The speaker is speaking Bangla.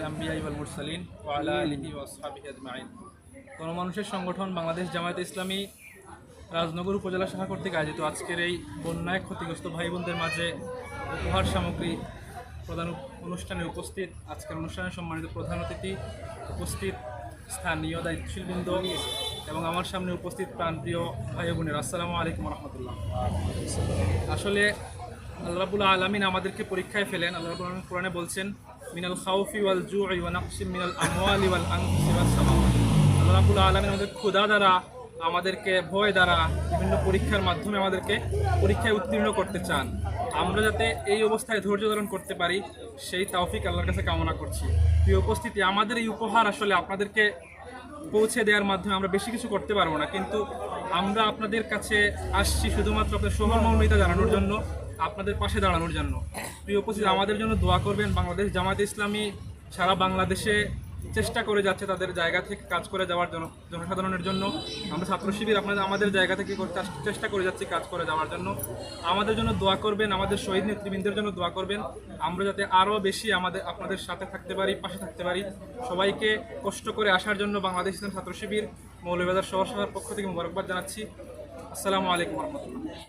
আশরাফুল আম্বিয়া গণমানুষের সংগঠন বাংলাদেশ জামায়াত ইসলামী রাজনগর উপজেলা শাখা কর্তৃক আয়োজিত আজকের এই বন্যায় ক্ষতিগ্রস্ত ভাই বোনদের মাঝে উপহার সামগ্রী প্রধান অনুষ্ঠানে উপস্থিত, আজকের অনুষ্ঠানে সম্মানিত প্রধান অতিথি উপস্থিত স্থানীয় দায়িত্বশীলবৃন্দ এবং আমার সামনে উপস্থিত প্রান্তীয় ভাই বোনের আসসালামু আলাইকুম রহমতুল্লাহ। আসলে আল্লাহ রাবুল আলমিন আমাদেরকে পরীক্ষায় ফেলেন। আল্লাহ রাবুল আলমিন কোরআনে বলছেন, মিনাল খাউফি ওয়াল জুই ওয়া নাকসিম মিনাল আমওয়ালি ওয়াল আনফুসি ওয়াস সামাওয়াত। আল্লাহ আলমিন আমাদের ক্ষুধা দ্বারা, আমাদেরকে ভয় দ্বারা বিভিন্ন পরীক্ষার মাধ্যমে আমাদেরকে পরীক্ষায় উত্তীর্ণ করতে চান। আমরা যাতে এই অবস্থায় ধৈর্য ধারণ করতে পারি, সেই তৌফিক আল্লাহর কাছে কামনা করছি। প্রিয় উপস্থিতি, আমাদের এই উপহার আসলে আপনাদেরকে পৌঁছে দেওয়ার মাধ্যমে আমরা বেশি কিছু করতে পারব না। কিন্তু আমরা আপনাদের কাছে আসছি শুধুমাত্র আপনাদের সহমর্মিতা জানানোর জন্য। আপনাদের পাশে দাঁড়ানোর জন্য। প্রিয় উপস্থিত, আমাদের জন্য দোয়া করবেন। বাংলাদেশ জামায়াতে ইসলামী সারা বাংলাদেশে চেষ্টা করে যাচ্ছে তাদের জায়গা থেকে কাজ করে যাওয়ার জন্য, জনসাধারণের জন্য। আমরা ছাত্র শিবির আপনাদের, আমাদের জায়গা থেকে চেষ্টা করে যাচ্ছি কাজ করে যাওয়ার জন্য। আমাদের জন্য দোয়া করবেন, আমাদের শহীদ নেতৃবৃন্দের জন্য দোয়া করবেন। আমরা যাতে আরও বেশি আমাদের, আপনাদের সাথে থাকতে পারি, পাশে থাকতে পারি। সবাইকে কষ্ট করে আসার জন্য বাংলাদেশ ইসলাম ছাত্র শিবির মৌলবাজার সহ সভার পক্ষ থেকে মোবারকবাদ জানাচ্ছি। আসসালামু আলাইকুম রহমতুল্লাহ।